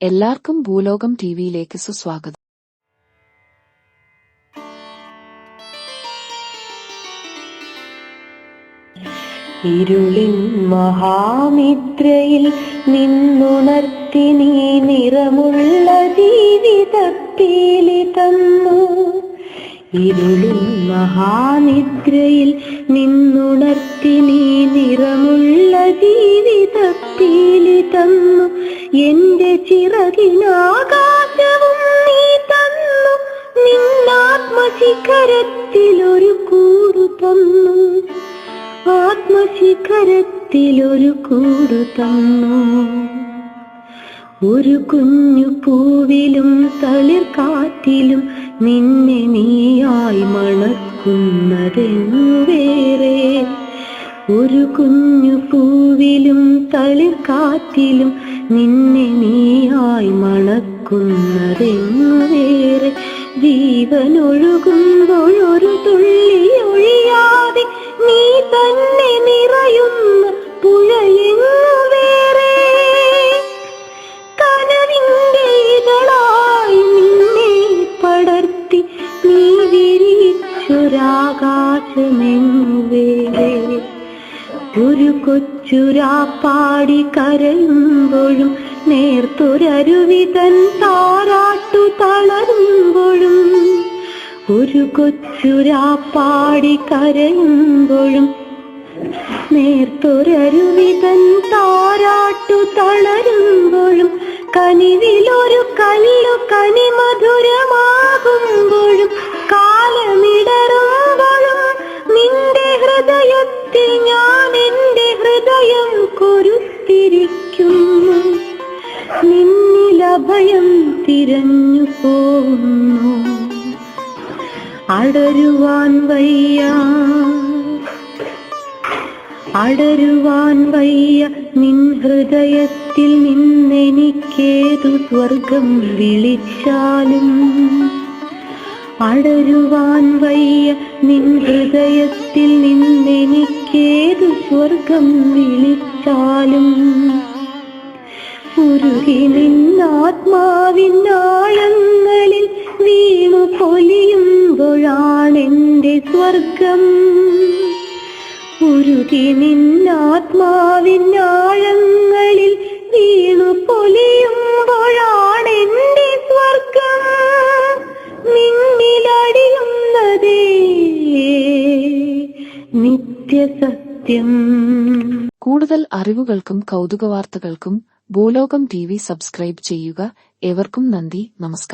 എല്ലാവർക്കും ഭൂലോകം ടിവിയിലേക്ക് സുസ്വാഗതം. ഇരുളിൻ മഹാനിദ്രയിൽ നിന്നുണർത്തി നീ നിറമുള്ള ജീവിതപ്പീലി തന്നു ഇരുളിൻ മഹാനിദ്രയിൽ നിന്നുണർത്തി നീ നിറമുള്ള ജീവിതപ്പീലി തന്നു എന്റെ ചിറകിനാകാശവും നീ തന്നു. നിന്നാത്മശിഖരത്തിലൊരു കൂടു തന്നു. ആത്മശിഖരത്തിലൊരു കൂടു തന്നു. ഒരു കുഞ്ഞു പൂവിലും തളിർ കാറ്റിലും നിന്നെ നീയായി മണക്കുന്നതെന്നു വേറെ ഒരു കുഞ്ഞു പൂവിലും തളിർക്കാറ്റിലും നിന്നെ നീയായി മണക്കുന്നതെങ്ങു വേറെ ജീവനൊഴുകുമ്പോൾ തുള്ളി ഒഴിയാതെ നീ തന്നെ നിറയുന്ന പുഴയെങ്ങു വേറെ ഇതളായി നിന്നെ പടർത്തി നീ വിരിച്ചൊരാകാശമെങ്ങു വേറെ ഒരു കൊച്ചുരാപ്പാടി കരയുമ്പോഴും നേർത്തൊരരുവിതൻ താരാട്ടു തളരുമ്പോഴും ഒരു കൊച്ചുരാപ്പാടി കരയുമ്പോഴും നേർത്തൊരരുവിതൻ താരാട്ടു തളരുമ്പോഴും കനിവിലൊരു കല്ലു കനിമധുരമാകുമ്പോഴും നിന്നിലഭയം തിരഞ്ഞു പോന്നു. അടരുവാൻ വയ്യ. അടരുവാൻ വയ്യ. നിൻ ഹൃദയത്തിൽ നിന്നെനിക്കേതു സ്വർഗം വിളിച്ചാലും. അടരുവാൻ വയ്യ. നിൻ ഹൃദയത്തിൽ നിന്നെനിക്കേതു സ്വർഗം വിളിച്ചാലും. നിന്നാത്മാവിനാഴങ്ങളിൽ വീണു പൊലിയുമ്പോഴാണെന്റെ സ്വർഗം. ഉരുകി നിന്നാത്മാവിനാഴങ്ങളിൽ വീണു പൊലിയുമ്പോഴാണെന്റെ സ്വർഗം. നിന്നിലടിയുന്നതേ നിത്യസത്യം. കൂടുതൽ അറിവുകൾക്കും കൗതുക വാർത്തകൾക്കും ഭൂലോകം ടി വി സബ്സ്ക്രൈബ് ചെയ്യുക ഏവർക്കും നന്ദി നമസ്കാരം